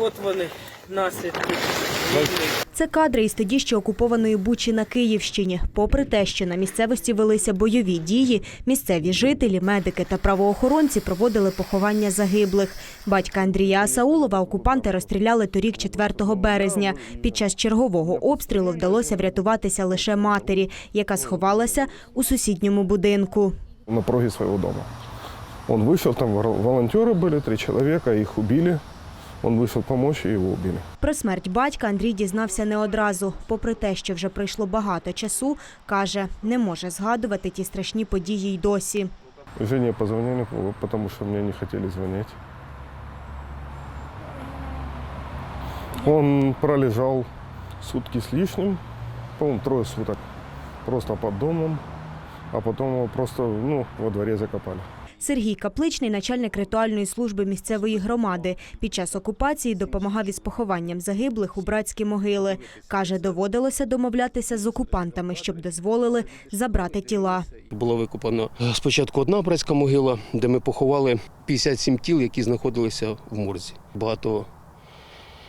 от вони наслідки війни. Це кадри із тоді ще окупованої Бучі на Київщині. Попри те, що на місцевості велися бойові дії, місцеві жителі, медики та правоохоронці проводили поховання загиблих. Батька Андрія Асаулова окупанти розстріляли торік 4 березня. Під час чергового обстрілу вдалося врятуватися лише матері, яка сховалася у сусідньому будинку. на пороге своего дома. Он вышел, там вор- волонтеры были, три человека, их убили. Он вышел помочь, и его убили. Про смерть батька Андрій дізнався не одразу. Попри те, що вже пройшло багато часу, каже, не може згадувати ті страшні події й досі. Жене позвонили, потому что мне не хотели звонить. Он пролежал сутки с лишним, по-моему, трое суток, просто под домом, а потом его просто ну, во дворе закопали. Сергій Капличний, начальник ритуальної служби місцевої громади, під час окупації допомагав із похованням загиблих у братські могили. Каже, доводилося домовлятися з окупантами, щоб дозволили забрати тіла. Було викопано спочатку одна братська могила, де ми поховали 57 тіл, які знаходилися в морзі. Багато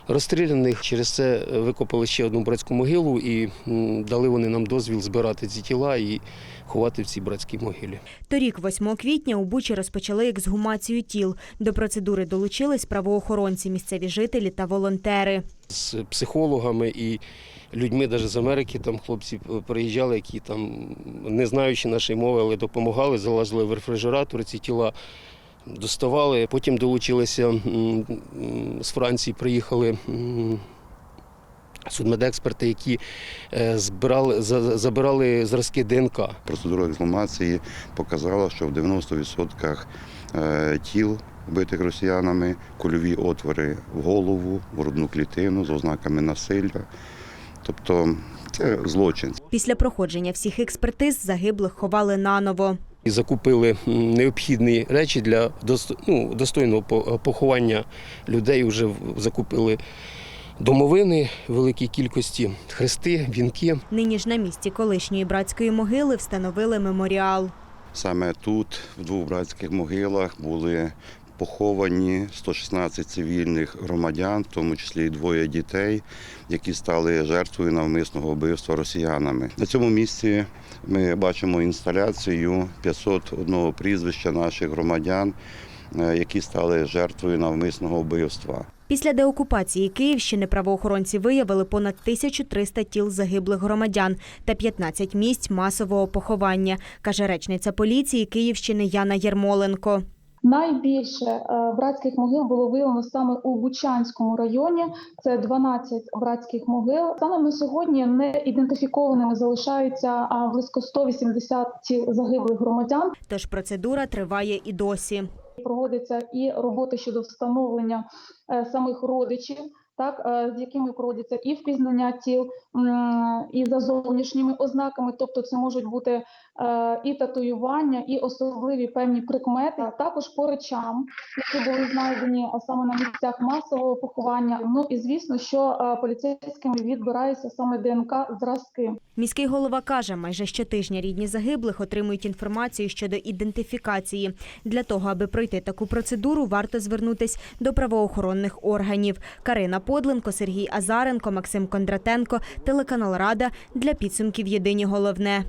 розстріляних. Через це е, викопали ще одну братську могилу і дали вони нам дозвіл збирати ці тіла і ховати в цій братській могилі. Торік, 8 квітня, у Бучі розпочали ексгумацію тіл. До процедури долучились правоохоронці, місцеві жителі та волонтери. З психологами і людьми, навіть з Америки, там хлопці е, приїжджали, які там, не знаючи нашої мови, але допомагали, залазили в рефрижератор, ці тіла доставали. Потім долучилися з Франції, приїхали. Судмедексперти, які е, збирали, забирали зразки ДНК. Процедура ексгумації показала, що в 90% е, тіл вбитих росіянами кульові отвори в голову, в грудну клітину з ознаками насилля. Тобто це злочин. Після проходження всіх експертиз загиблих ховали наново. І закупили необхідні речі для ну, достойного поховання людей. Вже закупили домовини великій кількості, хрести, вінки. Нині ж на місці колишньої братської могили встановили меморіал. Саме тут, в двох братських могилах, були поховані 116 цивільних громадян, в тому числі і двоє дітей, які стали жертвою навмисного вбивства росіянами. На цьому місці ми бачимо інсталяцію 501 прізвища наших громадян, е, які стали жертвою навмисного вбивства. Після деокупації Київщини правоохоронці виявили понад 1300 тіл загиблих громадян та 15 місць масового поховання, каже речниця поліції Київщини Яна Єрмоленко. Найбільше е, братських могил було виявлено саме у Бучанському районі. Це 12 братських могил. Станом на сьогодні не ідентифікованими залишаються близько 180 тіл загиблих громадян. Тож процедура триває і досі. Проводиться і роботи щодо встановлення е, самих родичів, так е, з якими проводяться і впізнання тіл, і за зовнішніми ознаками, тобто це можуть бути е, і татуювання, і особливі певні прикмети, а також по речам, які були знайдені саме на місцях масового поховання. Ну і звісно, що е, поліцейськими відбираються саме ДНК зразки. Міський голова каже, майже щотижня рідні загиблих отримують інформацію щодо ідентифікації. Для того, аби пройти таку процедуру, варто звернутись до правоохоронних органів. Карина Подленко, Сергій Азаренко, Максим Кондратенко, телеканал Рада для підсумків Єдині головне.